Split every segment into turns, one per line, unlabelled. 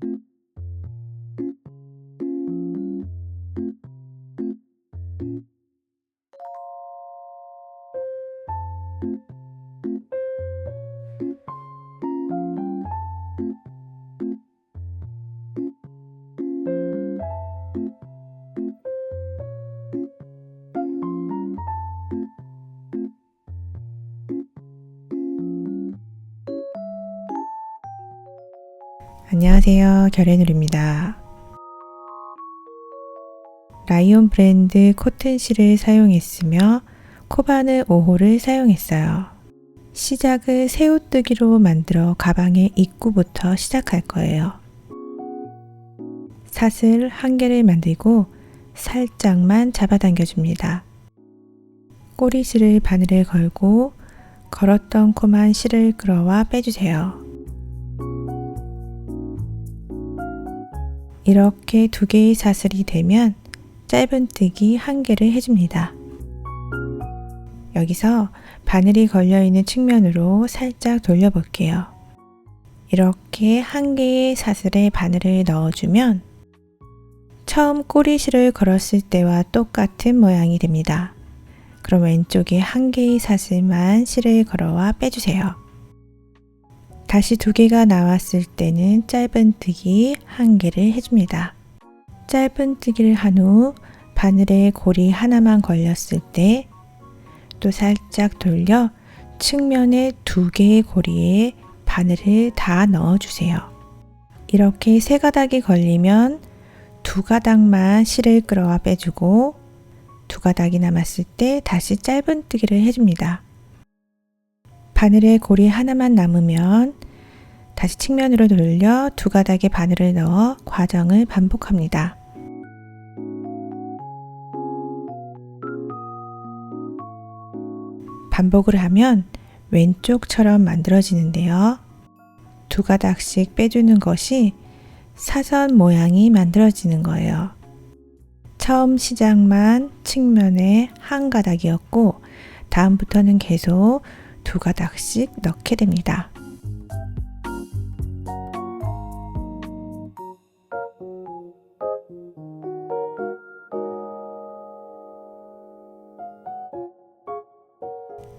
Thank you 안녕하세요. 결의누리입니다. 라이온 브랜드 코튼실을 사용했으며 코바느 5호를 사용했어요. 시작을 새우뜨기로 만들어 가방의 입구부터 시작할 거예요. 사슬 한 개를 만들고 살짝만 잡아당겨 줍니다. 꼬리실을 바늘을 걸고 걸었던 코만 실을 끌어와 빼주세요. 이렇게 두 개의 사슬이 되면 짧은뜨기 한 개를 해줍니다. 여기서 바늘이 걸려있는 측면으로 살짝 돌려볼게요. 이렇게 한 개의 사슬에 바늘을 넣어주면 처음 꼬리실을 걸었을 때와 똑같은 모양이 됩니다. 그럼 왼쪽에 한 개의 사슬만 실을 걸어와 빼주세요. 다시 두 개가 나왔을 때는 짧은뜨기 한 개를 해줍니다. 짧은뜨기를 한 후 바늘에 고리 하나만 걸렸을 때 또 살짝 돌려 측면에 두 개의 고리에 바늘을 다 넣어주세요. 이렇게 세 가닥이 걸리면 두 가닥만 실을 끌어와 빼주고 두 가닥이 남았을 때 다시 짧은뜨기를 해줍니다. 바늘에 고리 하나만 남으면 다시 측면으로 돌려 두 가닥의 바늘을 넣어 과정을 반복합니다. 반복을 하면 왼쪽처럼 만들어지는데요. 두 가닥씩 빼주는 것이 사선 모양이 만들어지는 거예요. 처음 시작만 측면에 한 가닥이었고, 다음부터는 계속 두 가닥씩 넣게 됩니다.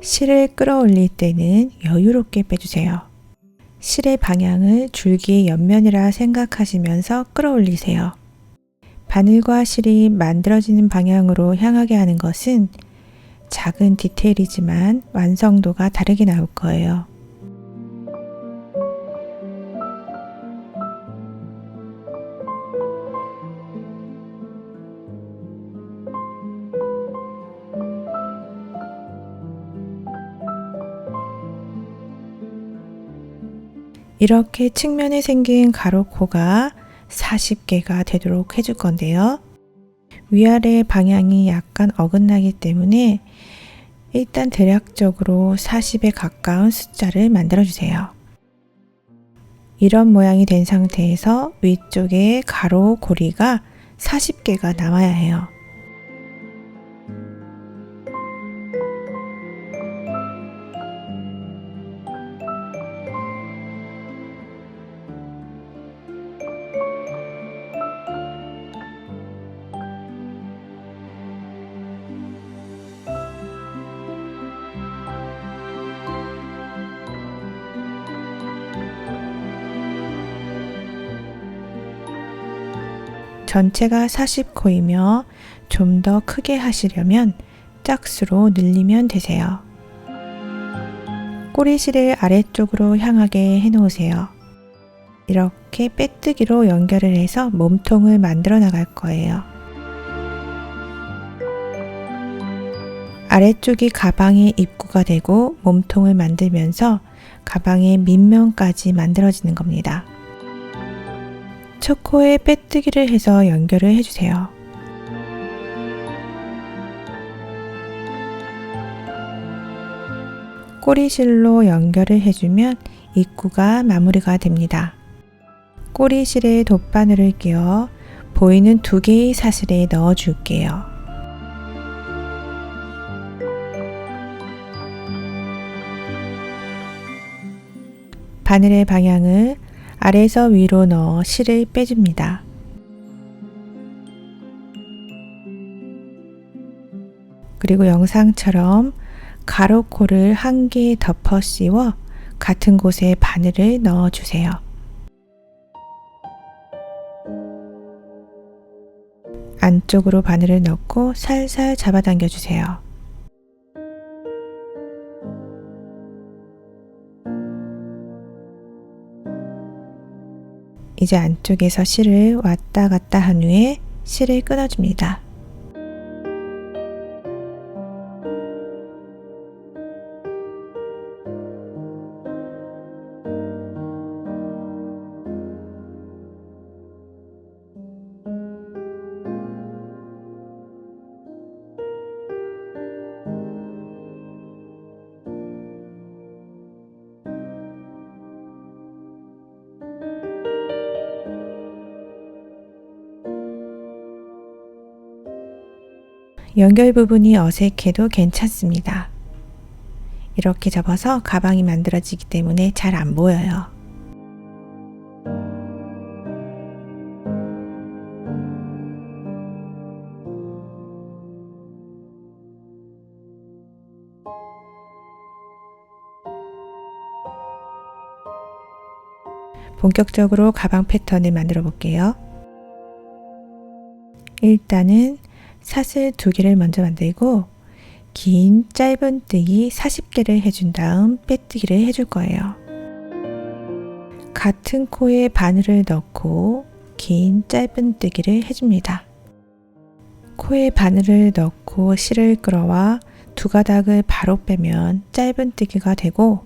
실을 끌어올릴 때는 여유롭게 빼주세요. 실의 방향을 줄기의 옆면이라 생각하시면서 끌어올리세요. 바늘과 실이 만들어지는 방향으로 향하게 하는 것은 작은 디테일이지만 완성도가 다르게 나올 거예요. 이렇게 측면에 생긴 가로코가 40개가 되도록 해줄 건데요. 위아래 방향이 약간 어긋나기 때문에 일단 대략적으로 40에 가까운 숫자를 만들어 주세요. 이런 모양이 된 상태에서 위쪽에 가로 고리가 40개가 나와야 해요. 전체가 40코이며 좀 더 크게 하시려면 짝수로 늘리면 되세요. 꼬리실을 아래쪽으로 향하게 해 놓으세요. 이렇게 빼뜨기로 연결을 해서 몸통을 만들어 나갈 거예요. 아래쪽이 가방의 입구가 되고 몸통을 만들면서 가방의 밑면까지 만들어지는 겁니다. 첫 코에 빼뜨기를 해서 연결을 해주세요. 꼬리실로 연결을 해주면 입구가 마무리가 됩니다. 꼬리실에 돗바늘을 끼워 보이는 두 개의 사슬에 넣어 줄게요. 바늘의 방향을 아래에서 위로 넣어 실을 빼줍니다. 그리고 영상처럼 가로코를 한 개 덮어 씌워 같은 곳에 바늘을 넣어 주세요. 안쪽으로 바늘을 넣고 살살 잡아당겨 주세요. 이제 안쪽에서 실을 왔다 갔다 한 후에 실을 끊어줍니다. 연결 부분이 어색해도 괜찮습니다. 이렇게 접어서 가방이 만들어지기 때문에 잘 안 보여요. 본격적으로 가방 패턴을 만들어 볼게요. 일단은 사슬 두 개를 먼저 만들고 긴 짧은 뜨기 40개를 해준 다음 빼뜨기를 해줄 거예요. 같은 코에 바늘을 넣고 긴 짧은 뜨기를 해줍니다. 코에 바늘을 넣고 실을 끌어와 두 가닥을 바로 빼면 짧은 뜨기가 되고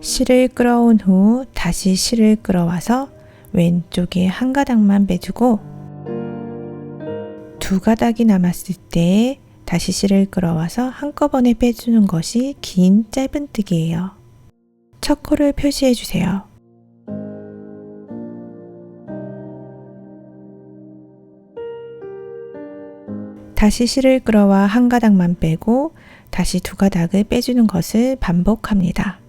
실을 끌어온 후 다시 실을 끌어와서 왼쪽에 한 가닥만 빼주고 두 가닥이 남았을 때 다시 실을 끌어와서 한꺼번에 빼주는 것이 긴 짧은뜨기예요. 첫 코를 표시해 주세요. 다시 실을 끌어와 한 가닥만 빼고 다시 두 가닥을 빼주는 것을 반복합니다.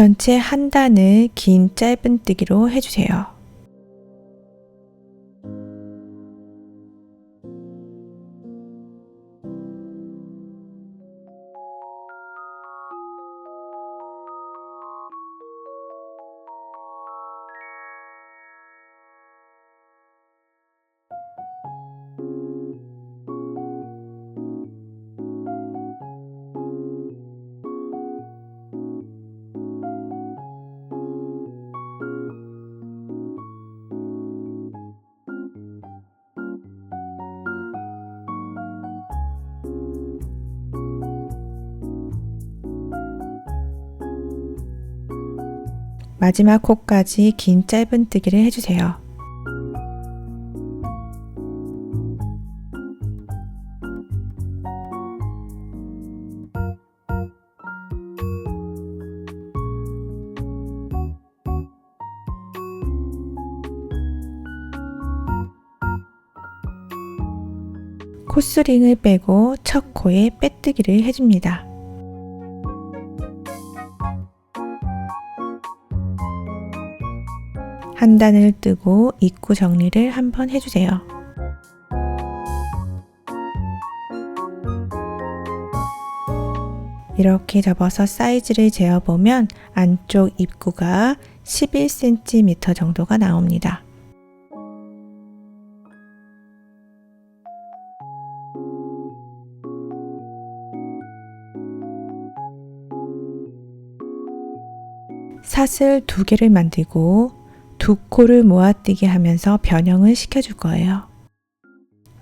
전체 한 단을 긴 짧은뜨기로 해주세요. 마지막 코까지 긴 짧은뜨기를 해주세요. 코스링을 빼고 첫 코에 빼뜨기를 해줍니다. 한 단을 뜨고 입구 정리를 한번 해주세요. 이렇게 접어서 사이즈를 재어보면 안쪽 입구가 11cm 정도가 나옵니다. 사슬 두 개를 만들고 두 코를 모아뛰기 하면서 변형을 시켜줄 거예요.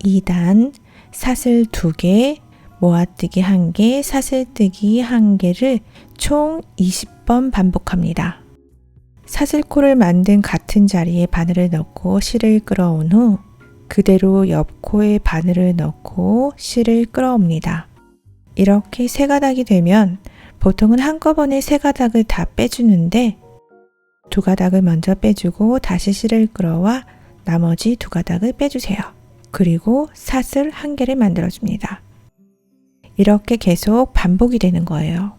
2단, 사슬 2개, 모아뛰기 1개, 사슬뜨기 1개를 총 20번 반복합니다. 사슬코를 만든 같은 자리에 바늘을 넣고 실을 끌어온 후 그대로 옆 코에 바늘을 넣고 실을 끌어옵니다. 이렇게 세 가닥이 되면 보통은 한꺼번에 세 가닥을 다 빼주는데 두 가닥을 먼저 빼주고 다시 실을 끌어와 나머지 두 가닥을 빼주세요. 그리고 사슬 한 개를 만들어줍니다. 이렇게 계속 반복이 되는 거예요.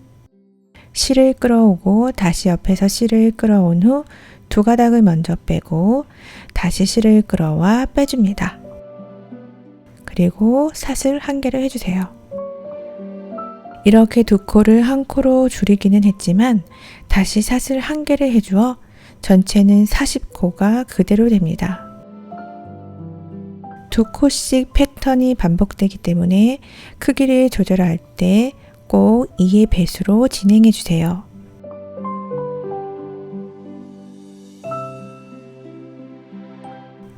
실을 끌어오고 다시 옆에서 실을 끌어온 후 두 가닥을 먼저 빼고 다시 실을 끌어와 빼줍니다. 그리고 사슬 한 개를 해주세요. 이렇게 두 코를 한 코로 줄이기는 했지만 다시 사슬 한 개를 해주어 전체는 40코가 그대로 됩니다. 두 코씩 패턴이 반복되기 때문에 크기를 조절할 때 꼭 2의 배수로 진행해 주세요.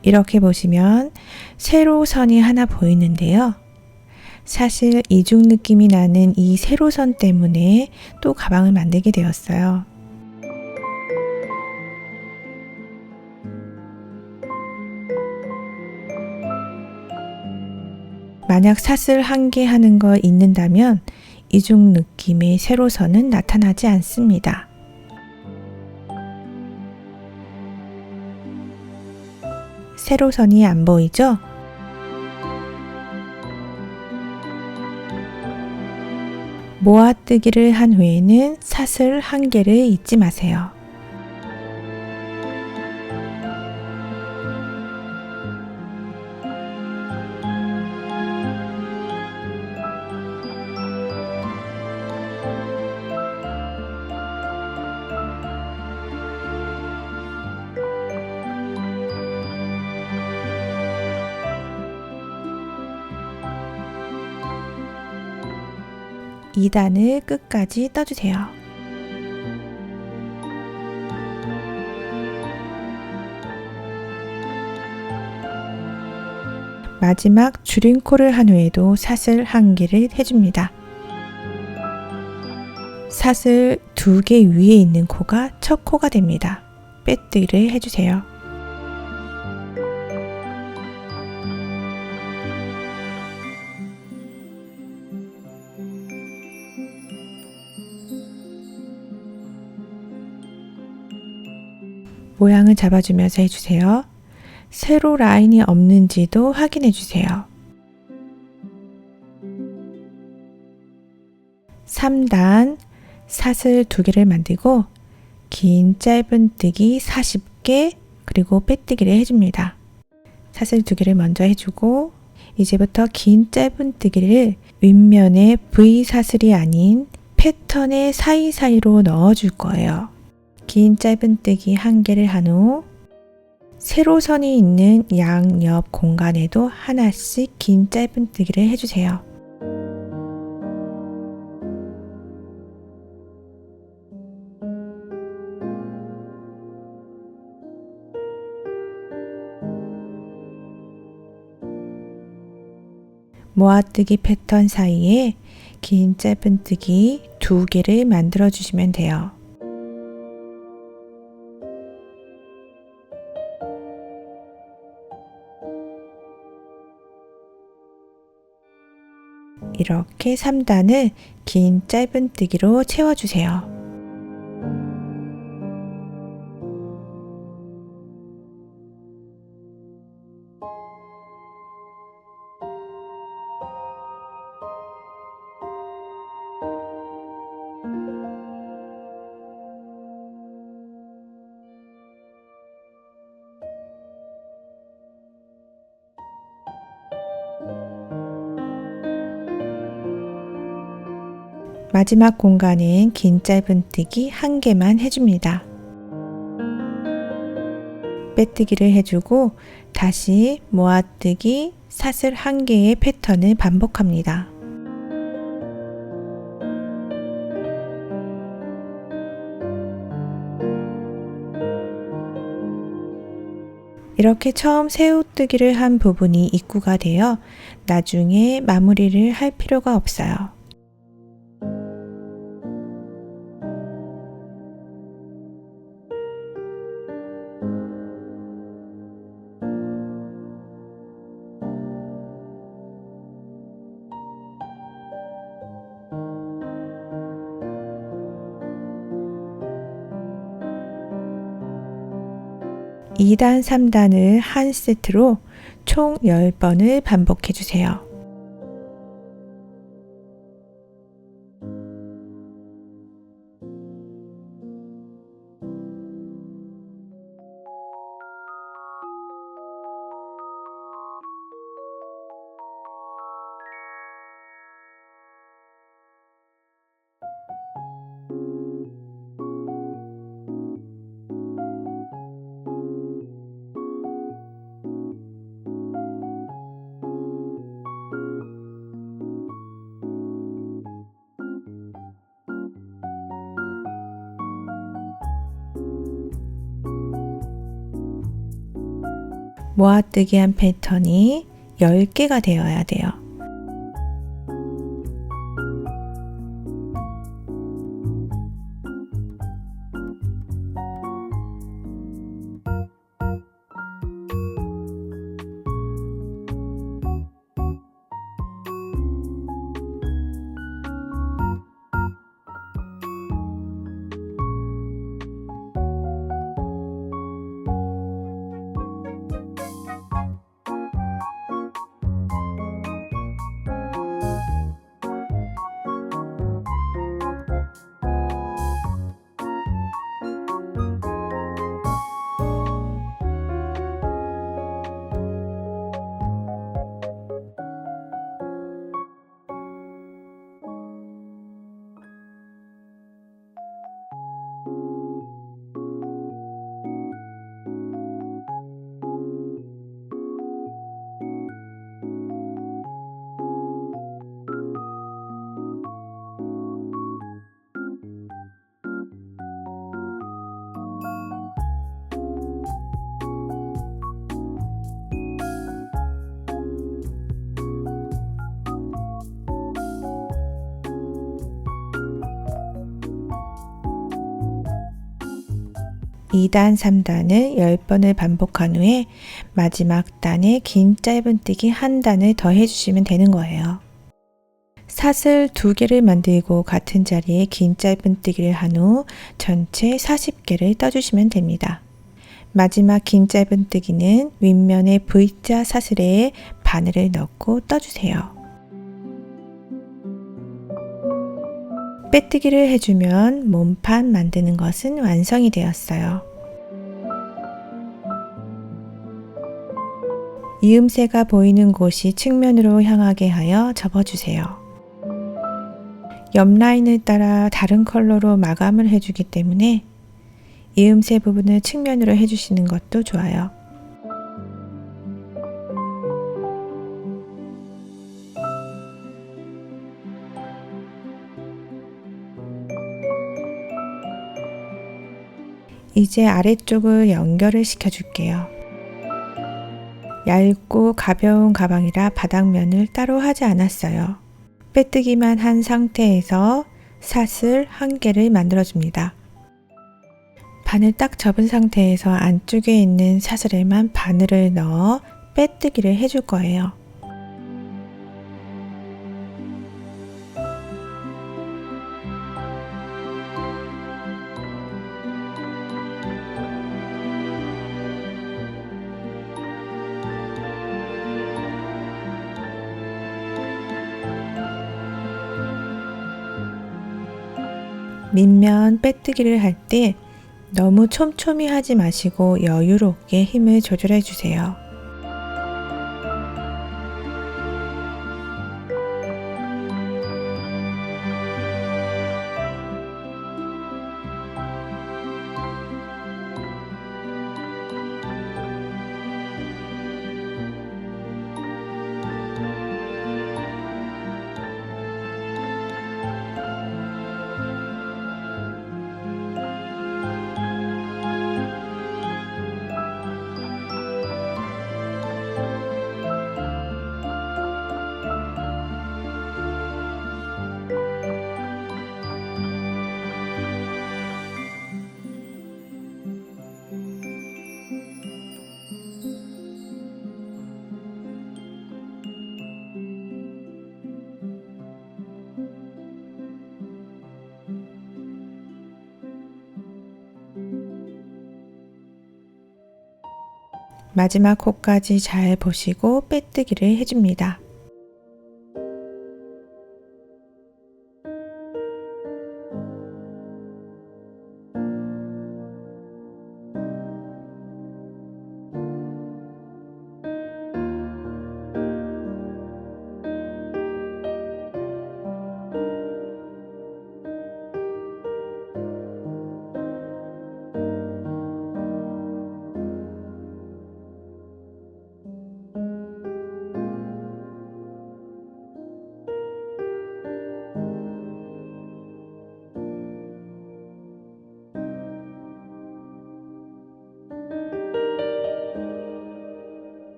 이렇게 보시면 세로 선이 하나 보이는데요. 사실 이중 느낌이 나는 이 세로선 때문에 또 가방을 만들게 되었어요. 만약 사슬 한 개 하는 거 잊는다면 이중 느낌의 세로선은 나타나지 않습니다. 세로선이 안 보이죠? 모아뜨기를 한 후에는 사슬 한 개를 잊지 마세요. 이단을 끝까지 떠주세요. 마지막 줄임코를 한 후에도 사슬 한 개를 해줍니다. 사슬 두 개 위에 있는 코가 첫 코가 됩니다. 빼뜨기를 해주세요. 모양을 잡아주면서 해주세요. 세로 라인이 없는지도 확인해 주세요. 3단 사슬 두 개를 만들고 긴 짧은 뜨기 40개 그리고 빼뜨기를 해줍니다. 사슬 두 개를 먼저 해주고 이제부터 긴 짧은 뜨기를 윗면에 V 사슬이 아닌 패턴의 사이사이로 넣어줄 거예요. 긴 짧은뜨기 한 개를 한 후 세로선이 있는 양 옆 공간에도 하나씩 긴 짧은뜨기를 해주세요. 모아뜨기 패턴 사이에 긴 짧은뜨기 두 개를 만들어 주시면 돼요. 이렇게 3단을 긴 짧은뜨기로 채워주세요. 마지막 공간은 긴 짧은뜨기 한 개만 해줍니다. 빼뜨기를 해주고 다시 모아뜨기 사슬 한 개의 패턴을 반복합니다. 이렇게 처음 새우뜨기를 한 부분이 입구가 되어 나중에 마무리를 할 필요가 없어요. 2단, 3단을 한 세트로 총 10번을 반복해 주세요. 모아뜨기 한 패턴이 10개가 되어야 돼요. 이단삼단을 10번을 반복한 후에 마지막 단에 긴 짧은뜨기 한 단을 더 해 주시면 되는 거예요. 사슬 두 개를 만들고 같은 자리에 긴 짧은뜨기를 한 후 전체 40개를 떠주시면 됩니다. 마지막 긴 짧은뜨기는 윗면의 V자 사슬에 바늘을 넣고 떠주세요. 빼뜨기를 해주면 몸판 만드는 것은 완성이 되었어요. 이음새가 보이는 곳이 측면으로 향하게 하여 접어주세요. 옆 라인을 따라 다른 컬러로 마감을 해주기 때문에 이음새 부분을 측면으로 해주시는 것도 좋아요. 이제 아래쪽을 연결을 시켜줄게요. 얇고 가벼운 가방이라 바닥면을 따로 하지 않았어요. 빼뜨기만 한 상태에서 사슬 한 개를 만들어줍니다. 바늘 딱 접은 상태에서 안쪽에 있는 사슬에만 바늘을 넣어 빼뜨기를 해줄 거예요. 밑면 빼뜨기를 할 때 너무 촘촘히 하지 마시고 여유롭게 힘을 조절해 주세요. 마지막 코까지 잘 보시고 빼뜨기를 해줍니다.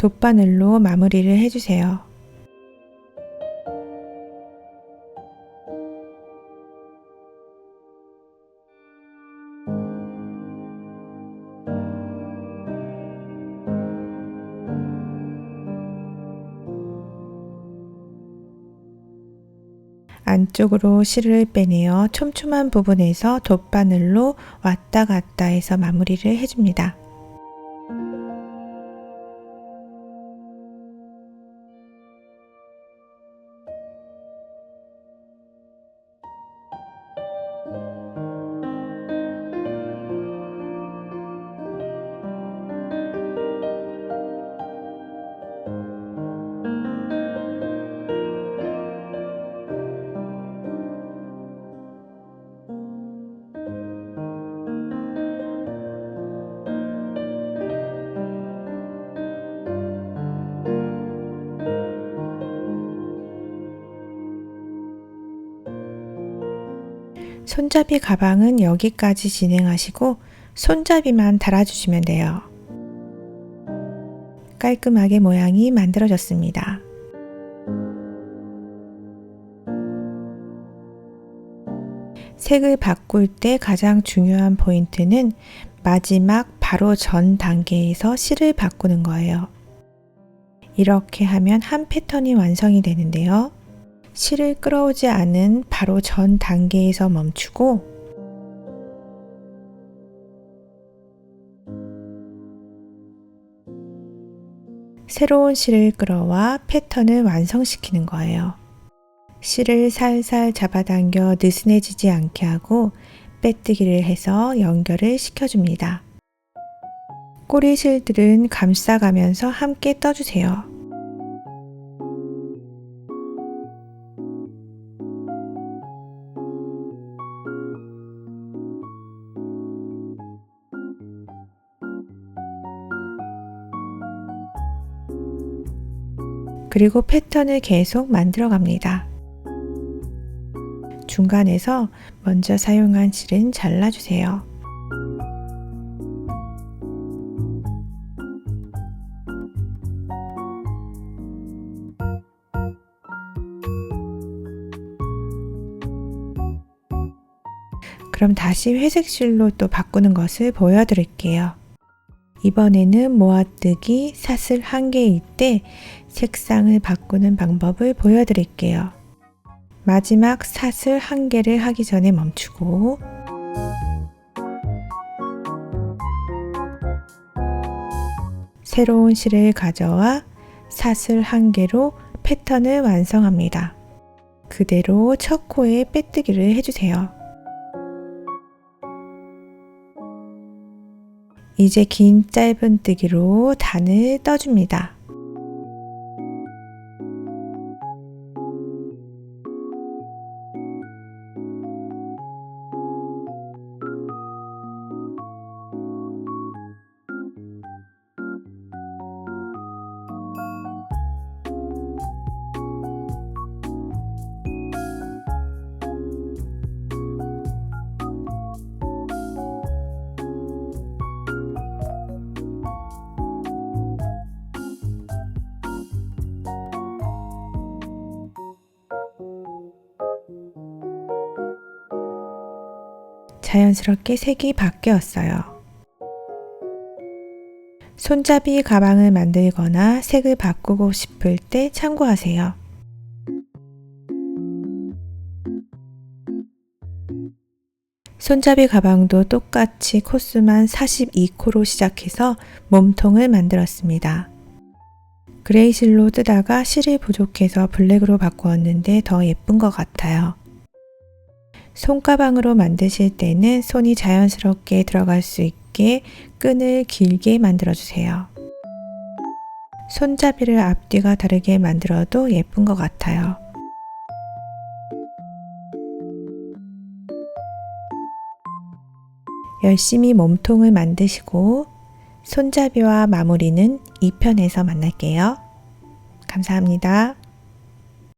돗바늘로 마무리를 해주세요. 안쪽으로 실을 빼내어 촘촘한 부분에서 돗바늘로 왔다 갔다 해서 마무리를 해줍니다. 손잡이 가방은 여기까지 진행하시고 손잡이만 달아주시면 돼요. 깔끔하게 모양이 만들어졌습니다. 색을 바꿀 때 가장 중요한 포인트는 마지막 바로 전 단계에서 실을 바꾸는 거예요. 이렇게 하면 한 패턴이 완성이 되는데요. 실을 끌어오지 않은 바로 전 단계에서 멈추고 새로운 실을 끌어와 패턴을 완성시키는 거예요. 실을 살살 잡아당겨 느슨해지지 않게 하고 빼뜨기를 해서 연결을 시켜줍니다. 꼬리실들은 감싸가면서 함께 떠주세요. 그리고 패턴을 계속 만들어 갑니다. 중간에서 먼저 사용한 실은 잘라주세요. 그럼 다시 회색 실로 또 바꾸는 것을 보여드릴게요. 이번에는 모아뜨기 사슬 한 개일 때 색상을 바꾸는 방법을 보여드릴게요. 마지막 사슬 한 개를 하기 전에 멈추고 새로운 실을 가져와 사슬 한 개로 패턴을 완성합니다. 그대로 첫 코에 빼뜨기를 해주세요. 이제 긴 짧은 뜨기로 단을 떠줍니다. 자연스럽게 색이 바뀌었어요. 손잡이 가방을 만들거나 색을 바꾸고 싶을 때 참고하세요. 손잡이 가방도 똑같이 코스만 42코로 시작해서 몸통을 만들었습니다. 그레이 실로 뜨다가 실이 부족해서 블랙으로 바꾸었는데 더 예쁜 것 같아요. 손가방으로 만드실 때는 손이 자연스럽게 들어갈 수 있게 끈을 길게 만들어 주세요. 손잡이를 앞뒤가 다르게 만들어도 예쁜 것 같아요. 열심히 몸통을 만드시고 손잡이와 마무리는 2편에서 만날게요. 감사합니다.